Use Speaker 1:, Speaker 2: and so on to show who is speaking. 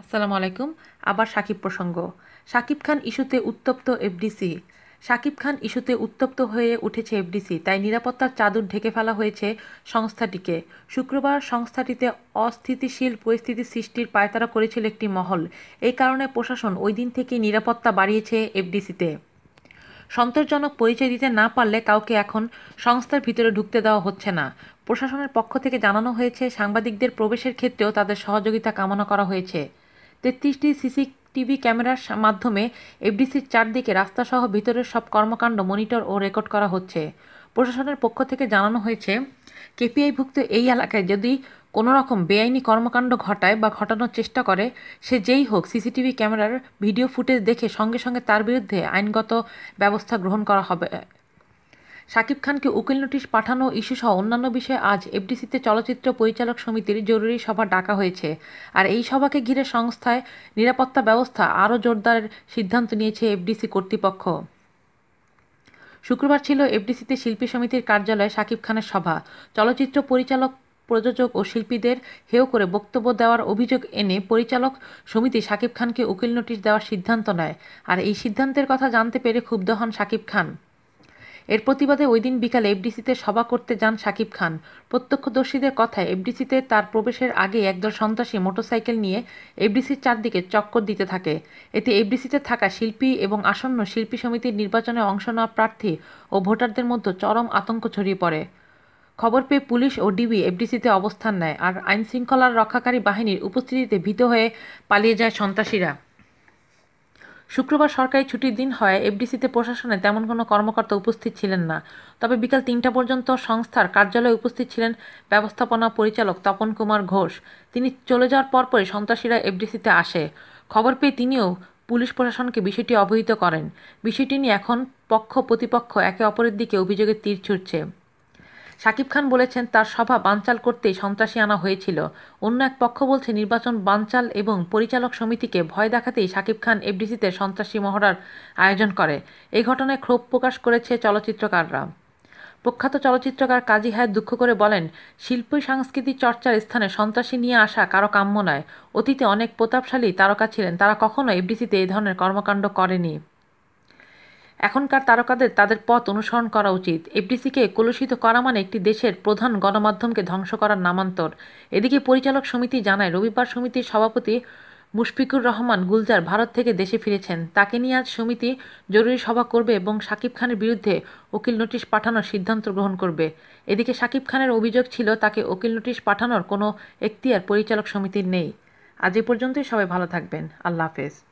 Speaker 1: আসসালামু আলাইকুম, আবার সাকিব প্রসঙ্গ। সাকিব খান ইস্যুতে উত্তপ্ত এফডিসি। সাকিব খান ইস্যুতে উত্তপ্ত হয়ে উঠেছে এফডিসি, তাই নিরাপত্তার চাদর ঢেকে ফেলা হয়েছে সংস্থাটিকে। শুক্রবার সংস্থাটিতে অস্থিতিশীল পরিস্থিতি সৃষ্টির পায়তারা করেছিল একটি মহল। এই কারণে প্রশাসন ওই দিন থেকেই নিরাপত্তা বাড়িয়েছে এফডিসিতে। সন্তোষজনক পরিচয় দিতে না পারলে কাউকে এখন সংস্থার ভিতরে ঢুকতে দেওয়া হচ্ছে না। প্রশাসনের পক্ষ থেকে জানানো হয়েছে, সাংবাদিকদের প্রবেশের ক্ষেত্রেও তাদের সহযোগিতা কামনা করা হয়েছে। তেত্রিশটি সিসি টিভি ক্যামেরার মাধ্যমে এফডিসির চারদিকে রাস্তাসহ ভিতরের সব কর্মকাণ্ড মনিটর ও রেকর্ড করা হচ্ছে। প্রশাসনের পক্ষ থেকে জানানো হয়েছে, কেপিআইভুক্ত এই এলাকায় যদি কোনো রকম বেআইনি কর্মকাণ্ড ঘটায় বা ঘটানোর চেষ্টা করে, সে যেই হোক, সিসিটিভি ক্যামেরার ভিডিও ফুটেজ দেখে সঙ্গে সঙ্গে তার বিরুদ্ধে আইনগত ব্যবস্থা গ্রহণ করা হবে। শাকিব খানকে উকিল নোটিশ পাঠানো ইস্যুসহ অন্যান্য বিষয়ে আজ এফডিসিতে চলচ্চিত্র পরিচালক সমিতির জরুরি সভা ডাকা হয়েছে। আর এই সভাকে ঘিরে সংস্থায় নিরাপত্তা ব্যবস্থা আরও জোরদারের সিদ্ধান্ত নিয়েছে এফডিসি কর্তৃপক্ষ। শুক্রবার ছিল এফডিসিতে শিল্পী সমিতির কার্যালয়ে শাকিব খানের সভা। চলচ্চিত্র পরিচালক, প্রযোজক ও শিল্পীদের হেয় করে বক্তব্য দেওয়ার অভিযোগ এনে পরিচালক সমিতি শাকিব খানকে উকিল নোটিশ দেওয়ার সিদ্ধান্ত নেয়। আর এই সিদ্ধান্তের কথা জানতে পেরে ক্ষুব্ধ হন শাকিব খান। এর প্রতিবাদে ওই দিন বিকালে এফডিসিতে সভা করতে যান শাকিব খান। প্রত্যক্ষদর্শীদের কথায়, এফডিসিতে তার প্রবেশের আগে একদল সন্ত্রাসী মোটরসাইকেল নিয়ে এফডিসির চারদিকে চক্কর দিতে থাকে। এতে এফডিসিতে থাকা শিল্পী এবং আসন্ন শিল্পী সমিতির নির্বাচনে অংশ নেওয়া প্রার্থী ও ভোটারদের মধ্যে চরম আতঙ্ক ছড়িয়ে পড়ে। খবর পেয়ে পুলিশ ও ডিবি এফডিসিতে অবস্থান নেয় আর আইনশৃঙ্খলার রক্ষাকারী বাহিনীর উপস্থিতিতে ভীত হয়ে পালিয়ে যায় সন্ত্রাসীরা। শুক্রবার সরকারি ছুটির দিন হয়, এফডিসিতে প্রশাসনে তেমন কোনো কর্মকর্তা উপস্থিত ছিলেন না। তবে বিকাল তিনটা পর্যন্ত সংস্থার কার্যালয়ে উপস্থিত ছিলেন ব্যবস্থাপনা পরিচালক তপন কুমার ঘোষ। তিনি চলে যাওয়ার পরপরই সন্ত্রাসীরা এফডিসিতে আসে। খবর পেয়ে তিনিও পুলিশ প্রশাসনকে বিষয়টি অবহিত করেন। বিষয়টি নিয়ে এখন পক্ষ প্রতিপক্ষ একে অপরের দিকে অভিযোগের তীর ছুটছে শাকিব খান বলেছেন, তার সভা বানচাল করতেই সন্ত্রাসী আনা হয়েছিল। অন্য এক পক্ষ বলছে, নির্বাচন বানচাল এবং পরিচালক সমিতিকে ভয় দেখাতেই শাকিব খান এফডিসিতে সন্ত্রাসী মহড়ার আয়োজন করে। এই ঘটনায় ক্ষোভ প্রকাশ করেছে চলচ্চিত্রকাররা। প্রখ্যাত চলচ্চিত্রকার কাজী হায়াত দুঃখ করে বলেন, শিল্প সাংস্কৃতিক চর্চার স্থানে সন্ত্রাসী নিয়ে আসা কারও কাম্য নয়। অতীতে অনেক প্রতাপশালী তারকা ছিলেন, তারা কখনো এফডিসিতে এই ধরনের কর্মকাণ্ড করেনি। এখনকার তারকাদের তাদের পথ অনুসরণ করা উচিত। এফডিসিকে কলুষিত করা মানে একটি দেশের প্রধান গণমাধ্যমকে ধ্বংস করার নামান্তর। এদিকে পরিচালক সমিতি জানায়, রবিবার সমিতির সভাপতি মুশফিকুর রহমান গুলজার ভারত থেকে দেশে ফিরেছেন। তাকে নিয়ে আজ সমিতি জরুরি সভা করবে এবং শাকিব খানের বিরুদ্ধে উকিল নোটিশ পাঠানোর সিদ্ধান্ত গ্রহণ করবে। এদিকে শাকিব খানের অভিযোগ ছিল, তাকে উকিল নোটিশ পাঠানোর কোনো এখতিয়ার পরিচালক সমিতির নেই। আজ এ পর্যন্তই। সবাই ভালো থাকবেন। আল্লাহ হাফেজ।